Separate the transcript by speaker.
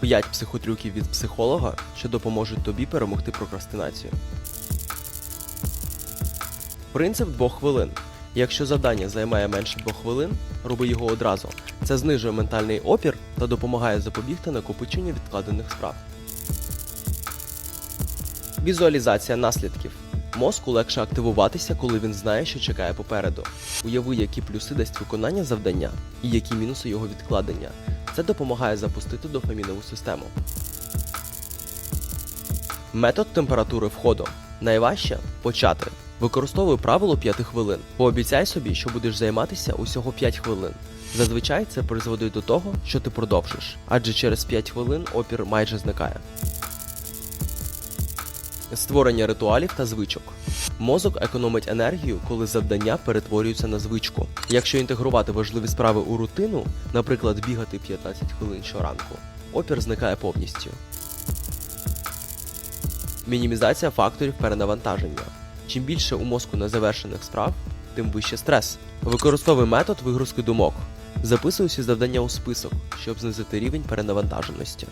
Speaker 1: 5 психотрюків від психолога, що допоможуть тобі перемогти прокрастинацію. Принцип двох хвилин. Якщо завдання займає менше двох хвилин, роби його одразу. Це знижує ментальний опір та допомагає запобігти накопиченню відкладених справ. Візуалізація наслідків. Мозку легше активуватися, коли він знає, що чекає попереду. Уяви, які плюси дасть виконання завдання і які мінуси його відкладення. Це допомагає запустити дофамінову систему. Метод температури входу. Найважче почати. Використовуй правило 5 хвилин. Пообіцяй собі, що будеш займатися усього 5 хвилин. Зазвичай це призводить до того, що ти продовжиш, адже через 5 хвилин опір майже зникає. Створення ритуалів та звичок. Мозок економить енергію, коли завдання перетворюються на звичку. Якщо інтегрувати важливі справи у рутину, наприклад, бігати 15 хвилин щоранку, опір зникає повністю. Мінімізація факторів перенавантаження. Чим більше у мозку незавершених справ, тим вище стрес. Використовуй метод вигрузки думок. Записуй усі завдання у список, щоб знизити рівень перенавантаженості.